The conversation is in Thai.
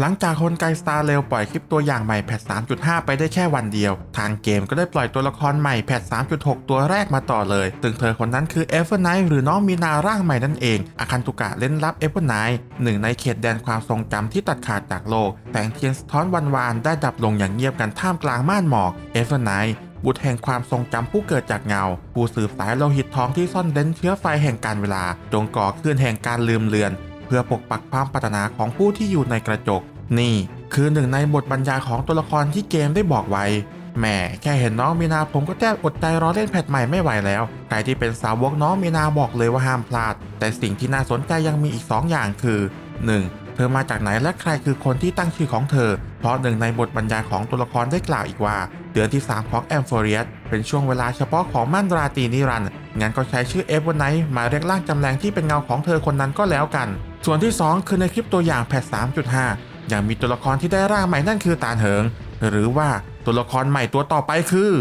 หลังจากคนไกสตาร์เร็วปล่อยคลิปตัวอย่างใหม่แพท 3.5 ไปได้แค่วันเดียว ทางเกมก็ได้ปล่อยตัวละครใหม่แพท 3.6 ตัวแรกมาต่อเลย ซึ่งเธอคนนั้นคือเอเวอร์ไนท์หรือน้องมีนาร่างใหม่นั่นเอง อาคันตุกะเล่นลับเอเวอร์ไนท์หนึ่งในเขตแดนความทรงจำที่ตัดขาดจากโลก แสงเทียนสะท้อนวันวานได้ดับลงอย่างเงียบกันท่ามกลางม่านหมอก เอเวอร์ไนท์บุตรแห่งความทรงจำผู้เกิดจากเงา ผู้สืบสายโลหิตทองที่ซ่อนเร้นเชื้อไฟแห่งการเวลาจงก่อขึ้นแห่งการลืมเลือน เพื่อปกปักความปรารถนาของผู้ที่อยู่ในกระจก นี่คือหนึ่งในบทบรรยายของตัวละครที่เกมได้บอกไว้แหมแค่เห็นน้องมีนาผมก็แทบอดใจรอเล่นแพทใหม่ไม่ไหวแล้ว ใครที่เป็นสาวกน้องมีนาบอกเลยว่าห้ามพลาด แต่สิ่งที่น่าสนใจยังมีอีก 2 อย่างคือ 1. เธอมาจากไหนและใครคือคนที่ตั้งชื่อของเธอ เพราะหนึ่งในบทบรรยายของตัวละครได้กล่าวอีกว่า เดือนที่ 3 ของแอมโฟเรียสเป็นช่วงเวลาเฉพาะของม่านราตีนิรันงั้นก็ใช้ชื่อเอฟวันไนท์มาเรียกร่างจำแรงที่เป็นเงาของเธอคนนั้นก็แล้วกัน ส่วนที่ 2 คือในคลิปตัวอย่างแพท3.5 ยังมีตัวละครที่ได้ร่างใหม่นั่นคือตาเหิง หรือว่าตัวละครใหม่ตัวต่อไปคือ